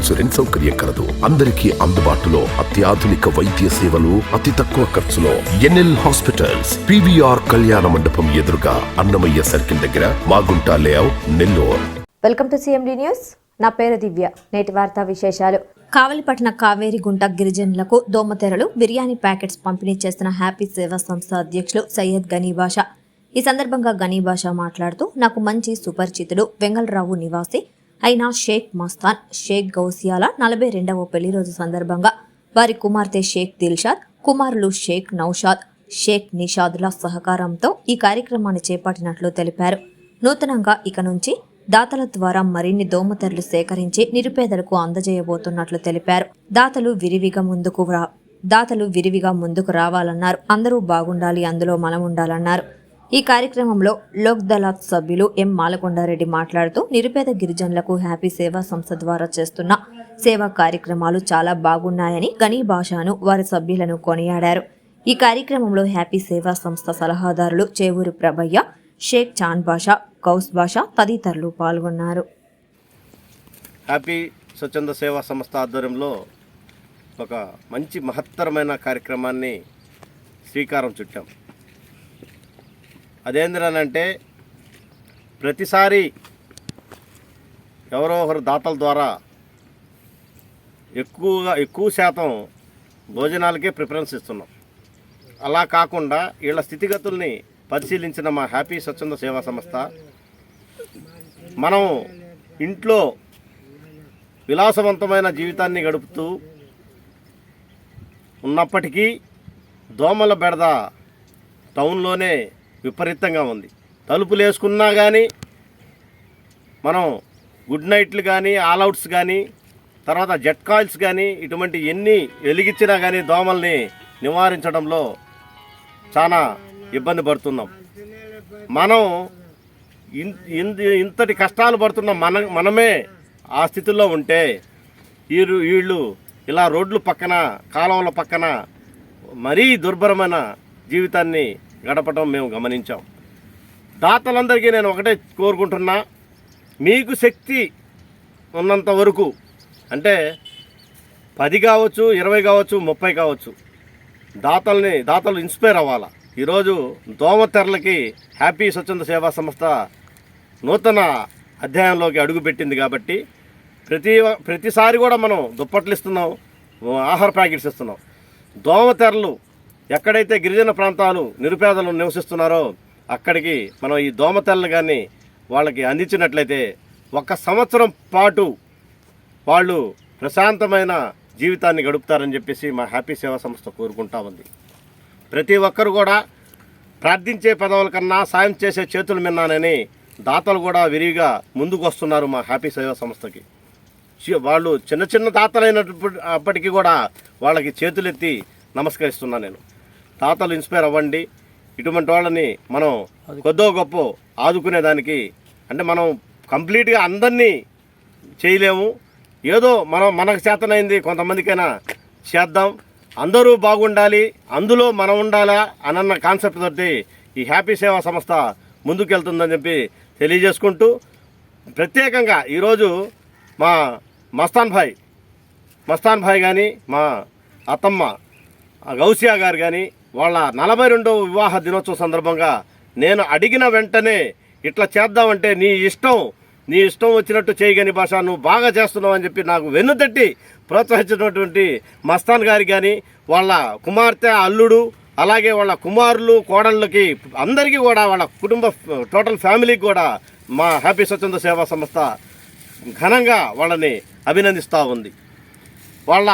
Insurance సౌకర్యం కలదు. అందరికీ అందుబాటులో అత్యాధునిక వైద్య సేవలు అతి తక్కువ ఖర్చులో. ఎన్ఎల్ హాస్పిటల్స్ పివిఆర్ కళ్యాణ మండపం ఎదురుగా అన్నమయ్య సర్కిల్ దగ్గర Magunta layout Nellore. Welcome to CMD news. నా పేరు దివ్య. నేటి వార్తా విశేషాలు. కావలిపట్న కావేరిగుంట గిరిజనులకు దోమతెరలు బిర్యానీ ప్యాకెట్స్ పంపిణీ చేస్తున్న హ్యాపీ సేవా సంస్థ అధ్యక్షులు సయ్యద్ గనీబాషా ఈ సందర్భంగా గనీబాషా మాట్లాడుతూ నాకు మంచి సుపరిచితుడు వెంగళరావు నివాసి అయిన షేక్ మస్తాన్ షేక్ గౌసియాల నలభై రెండవ పెళ్ళి రోజు సందర్భంగా వారి కుమార్తె షేక్ దిల్షాద్ కుమారులు షేక్ నౌషాద్ షేక్ నిషాద్ల సహకారంతో ఈ కార్యక్రమాన్ని చేపట్టినట్లు తెలిపారు. నూతనంగా ఇక నుంచి దాతల ద్వారా మరిన్ని దోమతెరలు సేకరించి నిరుపేదలకు అందజేయబోతున్నట్లు తెలిపారు. దాతలు విరివిగా ముందుకు రా దాతలు విరివిగా ముందుకు రావాలన్నారు. అందరూ బాగుండాలి అందులో మనం ఉండాలన్నారు ఈ కార్యక్రమంలో లోక్ దళాత్ సభ్యులు ఎం మాలకొండారెడ్డి మాట్లాడుతూ నిరుపేద గిరిజనులకు హ్యాపీ సేవా సంస్థ ద్వారా చేస్తున్న సేవా కార్యక్రమాలు చాలా బాగున్నాయని గనీ భాషను వారి సభ్యులను కొనియాడారు. ఈ కార్యక్రమంలో హ్యాపీ సేవా సంస్థ సలహాదారులు చేవూరు ప్రభయ్య షేక్ చాంద్ భాష కౌస్ భాష తదితరులు పాల్గొన్నారు. హ్యాపీ స్వచ్ఛంద సేవా సంస్థ ఆధ్వర్యంలో ఒక మంచి మహత్తరమైన కార్యక్రమాన్ని శ్రీకారం చుట్టాం. అదేంద్రనంటే ప్రతిసారి ఎవరో ఒకరు దాతల ద్వారా ఎక్కువగా ఎక్కువ శాతం భోజనాలకే ప్రిఫరెన్స్ ఇస్తున్నాం. అలా కాకుండా వీళ్ళ స్థితిగతుల్ని పరిశీలించిన మా హ్యాపీ స్వచ్ఛంద సేవా సంస్థ మనం ఇంట్లో విలాసవంతమైన జీవితాన్ని గడుపుతూ ఉన్నప్పటికీ దోమల బెడద టౌన్లోనే విపరీతంగా ఉంది. తలుపులు వేసుకున్నా కానీ మనం గుడ్ నైట్లు కానీ ఆల్అవుట్స్ కానీ తర్వాత జెట్ కాయిల్స్ కానీ ఇటువంటి ఎన్ని వెలిగించినా కానీ దోమల్ని నివారించడంలో చాలా ఇబ్బంది పడుతున్నాం. మనం ఇన్- ఇంతటి కష్టాలు పడుతున్న మన మనమే ఆ స్థితిలో ఉంటే వీరు వీళ్ళు ఇలా రోడ్లు పక్కన కాలువల పక్కన మరీ దుర్భరమైన జీవితాన్ని గడపడం మేము గమనించాం. దాతలందరికీ నేను ఒకటే కోరుకుంటున్నా మీకు శక్తి ఉన్నంత వరకు అంటే పది కావచ్చు ఇరవై కావచ్చు ముప్పై కావచ్చు దాతల్ని దాతలు ఇన్స్పైర్ అవ్వాలా? ఈరోజు దోమతెరలకి హ్యాపీ స్వచ్ఛంద సేవా సంస్థ నూతన అధ్యాయంలోకి అడుగుపెట్టింది కాబట్టి ప్రతి ప్రతిసారి కూడా మనం దుప్పట్లు ఇస్తున్నాం ఆహార ప్యాకెట్స్ ఇస్తున్నాం. దోమతెరలు ఎక్కడైతే గిరిజన ప్రాంతాలు నిరుపేదలు నివసిస్తున్నారో అక్కడికి మనం ఈ దోమతెరలు కానీ వాళ్ళకి అందించినట్లయితే ఒక సంవత్సరం పాటు వాళ్ళు ప్రశాంతమైన జీవితాన్ని గడుపుతారని చెప్పేసి మా హ్యాపీ సేవా సంస్థ కోరుకుంటా ఉంది. ప్రతి ఒక్కరు కూడా ప్రార్థించే పదవుల కన్నా సాయం చేసే చేతులు మిన్నానని దాతలు కూడా విరివిగా ముందుకు వస్తున్నారు మా హ్యాపీ సేవా సంస్థకి. వాళ్ళు చిన్న చిన్న దాతలైనప్పటికీ కూడా వాళ్ళకి చేతులెత్తి నమస్కరిస్తున్నా నేను. దాతలు ఇన్స్పైర్ అవ్వండి. ఇటువంటి వాళ్ళని మనం కొద్దో గొప్ప ఆదుకునేదానికి అంటే మనం కంప్లీట్గా అందరినీ చేయలేము. ఏదో మనం మనకు చేతనైంది కొంతమందికైనా చేద్దాం. అందరూ బాగుండాలి అందులో మనం ఉండాలా అన్న కాన్సెప్ట్ తోటి ఈ హ్యాపీ సేవా సంస్థ ముందుకెళ్తుందని చెప్పి తెలియజేసుకుంటూ ప్రత్యేకంగా ఈరోజు మా మస్తాన్ భాయ్ మస్తాన్ భాయ్ కానీ మా అత్తమ్మ గౌసియా గారు కానీ వాళ్ళ నలభై రెండవ వివాహ దినోత్సవం సందర్భంగా నేను అడిగిన వెంటనే ఇట్లా చేద్దామంటే నీ ఇష్టం నీ ఇష్టం వచ్చినట్టు చేయగని భాష నువ్వు బాగా చేస్తున్నావు అని చెప్పి నాకు వెన్నుతట్టి ప్రోత్సహించినటువంటి మస్తాన్ గారి కానీ వాళ్ళ కుమార్తె అల్లుడు అలాగే వాళ్ళ కుమారులు కోడళ్ళకి అందరికీ కూడా వాళ్ళ కుటుంబ టోటల్ ఫ్యామిలీకి కూడా మా హ్యాపీ స్వచ్ఛంద సేవా సంస్థ ఘనంగా వాళ్ళని అభినందిస్తూ ఉంది. వాళ్ళ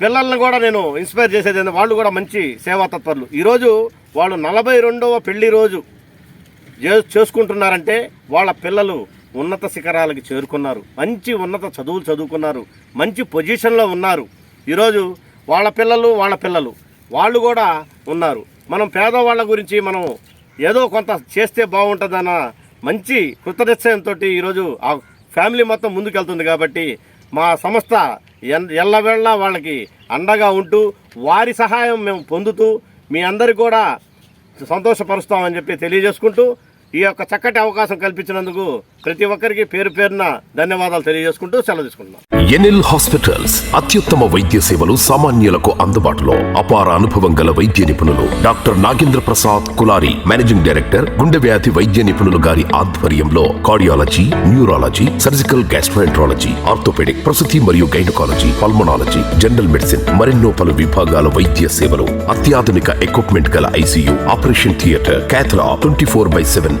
పిల్లల్ని కూడా నేను ఇన్స్పైర్ చేసేది వాళ్ళు కూడా మంచి సేవా తత్పరులు ఈరోజు వాళ్ళు నలభై రెండవ పెళ్ళి రోజు చేసుకుంటున్నారంటే వాళ్ళ పిల్లలు ఉన్నత శిఖరాలకు చేరుకున్నారు. మంచి ఉన్నత చదువులు చదువుకున్నారు. మంచి పొజిషన్లో ఉన్నారు. ఈరోజు వాళ్ళ పిల్లలు వాళ్ళ పిల్లలు. వాళ్ళు కూడా ఉన్నారు. మనం పేదవాళ్ళ గురించి మనం ఏదో కొంత చేస్తే బాగుంటుందన్న మంచి కృతనిశ్చయంతో ఈరోజు ఆ ఫ్యామిలీ మొత్తం ముందుకెళ్తుంది కాబట్టి మా సంస్థ ఎల్లవేళ వాళ్ళకి అండగా ఉంటూ వారి సహాయం మేము పొందుతూ మీ అందరికి కూడా సంతోషపరుస్తామని చెప్పి తెలియజేసుకుంటూ ఈ యొక్క చక్కటి అవకాశం కల్పించినందుకు ప్రతి ఒక్కరికి పేరు పేరున ధన్యవాదాలు తెలియజేసుకుంటూ సెలవు తీసుకుంటున్నాం. ఎన్ఎల్ హాస్పిటల్స్ అత్యుత్తమ వైద్య సేవలు సామాన్యులకు అందుబాటులో అపార అనుభవం గల వైద్య నిపుణులు doctor Nagendra Prasad Kulari managing director గుండె వ్యాధి వైద్య నిపుణులు గారి ఆధ్వర్యంలో cardiology neurology surgical gastroenterology orthopaedic ప్రసూతి మరియు గైనకాలజీ పల్మనాలజీ జనరల్ మెడిసిన్ మరెన్నో పలు విభాగాల వైద్య సేవలు అత్యాధునిక ఎక్విప్మెంట్ గల ICU operation theatre cath lab twenty four by seven